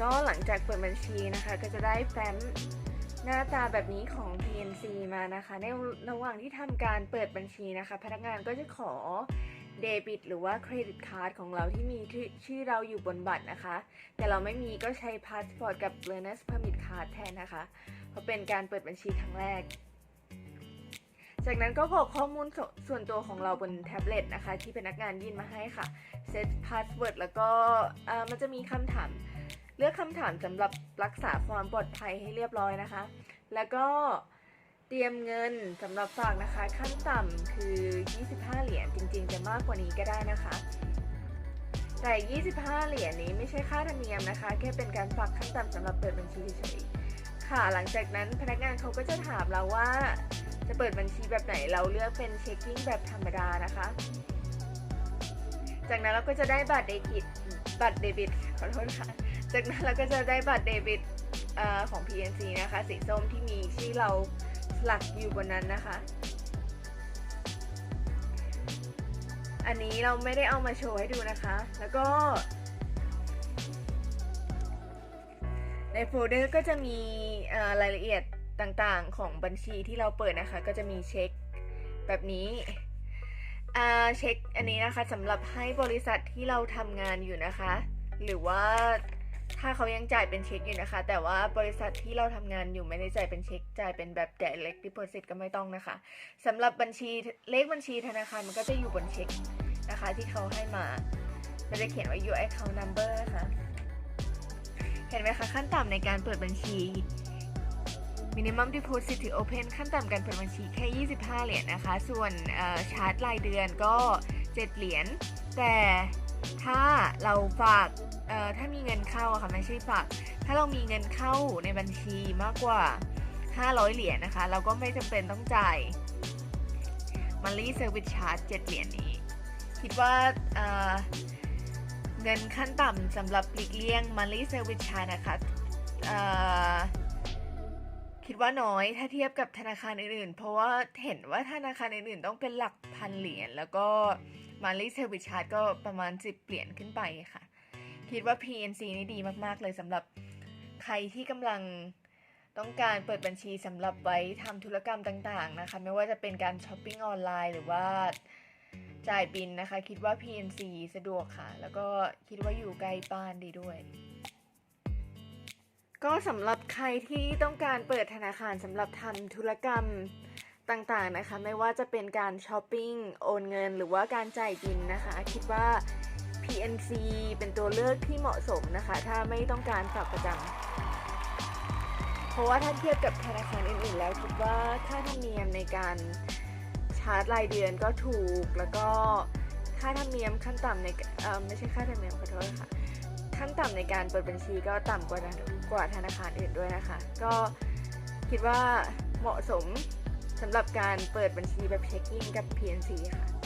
ก็หลังจากเปิดบัญชีนะคะ ก็จะได้แฟ้มหน้าตาแบบนี้ของ PNC มานะคะ ในระหว่างที่ทำการเปิดบัญชีนะคะ พนักงานก็จะขอเดบิตหรือว่าเครดิตการ์ดของเราที่มีชื่อเราอยู่บนบัตรนะคะ แต่เราไม่มีก็ใช้พาสปอร์ตกับ Learner's Permit Card แทนนะคะ เพราะเป็นการเปิดบัญชีครั้งแรก จากนั้นก็กรอกข้อมูลสส่วนตัวของเราบนแท็บเล็ตนะคะ ที่พนักงานยื่นมาให้ค่ะ เซตพาสเวิร์ดแล้วก็มันจะมีคำถาม เลือกคำถามสำหรับรักษาความปลอดภัยให้เรียบร้อยนะคะ แล้วก็เตรียมเงินสำหรับฝากนะคะ ขั้นต่ำคือ 25 เหรียญจริง ๆ จะมากกว่านี้ก็ได้นะคะ แต่ 25 เหรียญนี้ไม่ใช่ค่าธรรมเนียมนะคะ แค่เป็นการฝากขั้นต่ำสำหรับเปิดบัญชีเฉยๆค่ะ หลังจากนั้นพนักงานเขาก็จะถามเราว่าจะเปิดบัญชีแบบไหนเราเลือกเป็นเช็คกิ้งแบบธรรมดานะคะ จากนั้นเราก็จะได้บัตรเดบิตบัตรเดบิตขอโทษค่ะ จากนั้นเราก็จะได้บัตรเดบิตของ PNC นะคะ สีส้มที่มีชื่อเราสลักอยู่บนนั้นนะคะ อันนี้เราไม่ได้เอามาโชว์ให้ดูนะคะ แล้วก็ในโฟลเดอร์ก็จะมีรายละเอียดต่างๆของบัญชีที่เราเปิดนะคะ ก็จะมีเช็คแบบนี้เช็คอันนี้นะคะสำหรับให้บริษัทที่เราทำงานอยู่นะคะ หรือว่า ถ้าเขายังจ่ายเป็นเช็คอยู่นะคะ แต่ว่าบริษัทที่เราทำงานอยู่ไม่ได้จ่ายเป็นเช็ค จ่ายเป็นแบบ direct deposit ก็ไม่ต้องนะคะสำหรับบัญชีเลขบัญชีธนาคารมันก็จะอยู่บนเช็คนะคะ ที่เขาให้มา มันจะเขียนว่า your account number นะคะเห็นไหมคะ ขั้นต่ำในการเปิดบัญชี minimum deposit ถึง open ขั้นต่ำการเปิดบัญชีแค่ 25 เหรียญนะคะ ส่วนชาร์จรายเดือนก็ 7 เหรียญแต่ ถ้าเราฝากเอ่อถ้ามีเงินเข้าค่ะไม่ใช่ฝาก ถ้าเรามีเงินเข้าในบัญชีมากกว่า 500 เหรียญนะคะ เราก็ไม่จำเป็นต้องจ่าย monthly service charge 7เหรียญนี้ คิดว่าเอ่อเงินขั้นต่ำสำหรับหลีกเลี่ยง monthly service charge นะคะเอ่อคิดว่าน้อยถ้าเทียบกับธนาคารอื่นๆ เพราะว่าเห็นว่าธนาคารอื่นๆ ต้องเป็นหลักพันเหรียญแล้วก็ monthly service charge ก็ประมาณ 10เหรียญขึ้นไปค่ะ คิดว่า PNC นี่ดีมาก ๆ เลยสำหรับใครที่กำลังต้องการเปิดบัญชีสำหรับไว้ทำธุรกรรมต่าง ๆ นะคะ ไม่ว่าจะเป็นการช้อปปิ้งออนไลน์หรือว่าจ่ายบินนะคะ คิดว่า PNC สะดวกค่ะ แล้วก็คิดว่าอยู่ใกล้บ้านดีด้วย ก็สำหรับใครที่ต้องการเปิดธนาคารสำหรับทำธุรกรรม ต่างๆนะคะ ไม่ว่าจะเป็นการช้อปปิ้งโอนเงิน หรือว่าการจ่ายบินนะคะ คิดว่า PNC เป็นตัวเลือกที่เหมาะสมนะคะ ถ้าไม่ต้องการฝากประจำเพราะว่าถ้าเทียบกับธนาคารอื่นๆแล้วคิดว่าค่าธรรมเนียมในการชาร์จรายเดือนก็ถูกแล้วก็ค่าธรรมเนียมขั้นต่ำในเอ่อไม่ใช่ค่าธรรมเนียมขอโทษค่ะขั้นต่ำในการเปิดบัญชีก็ต่ำกว่ากว่าธนาคารอื่นด้วยนะคะ ก็คิดว่าเหมาะสม สำหรับการเปิดบัญชีแบบเช็คกิ้งกับ PNC ค่ะ